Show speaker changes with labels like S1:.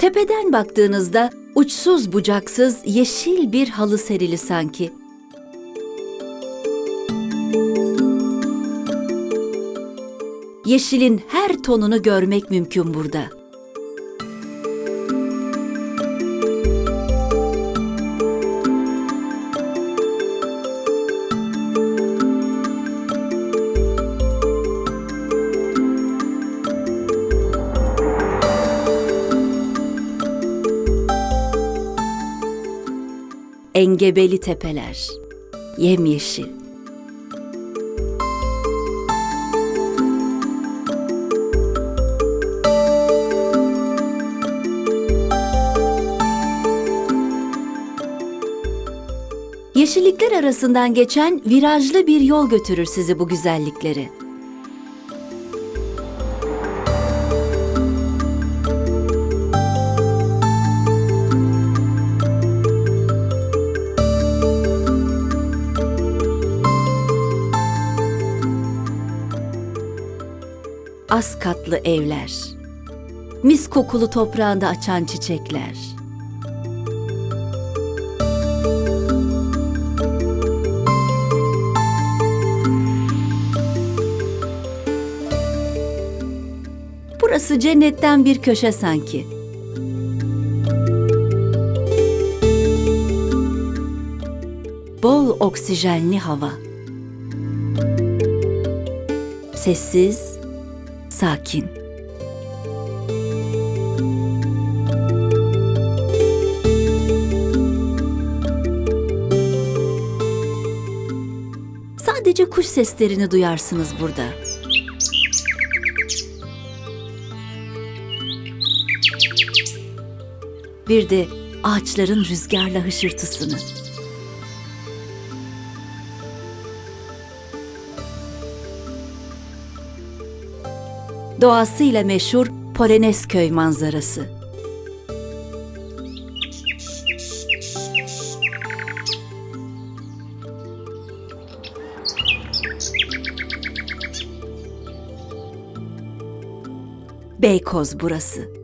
S1: Tepeden baktığınızda uçsuz bucaksız yeşil bir halı serili sanki. Yeşilin her tonunu görmek mümkün burada. Engebeli tepeler, yemyeşil. Yeşillikler arasından geçen virajlı bir yol götürür sizi bu güzelliklere. Az katlı evler, mis kokulu toprağında açan çiçekler. Burası cennetten bir köşe sanki. Bol oksijenli hava. Sessiz, sakin. Sadece kuş seslerini duyarsınız burada. Bir de ağaçların rüzgarla hışırtısını. Doğasıyla meşhur Polonezköy manzarası. Beykoz burası.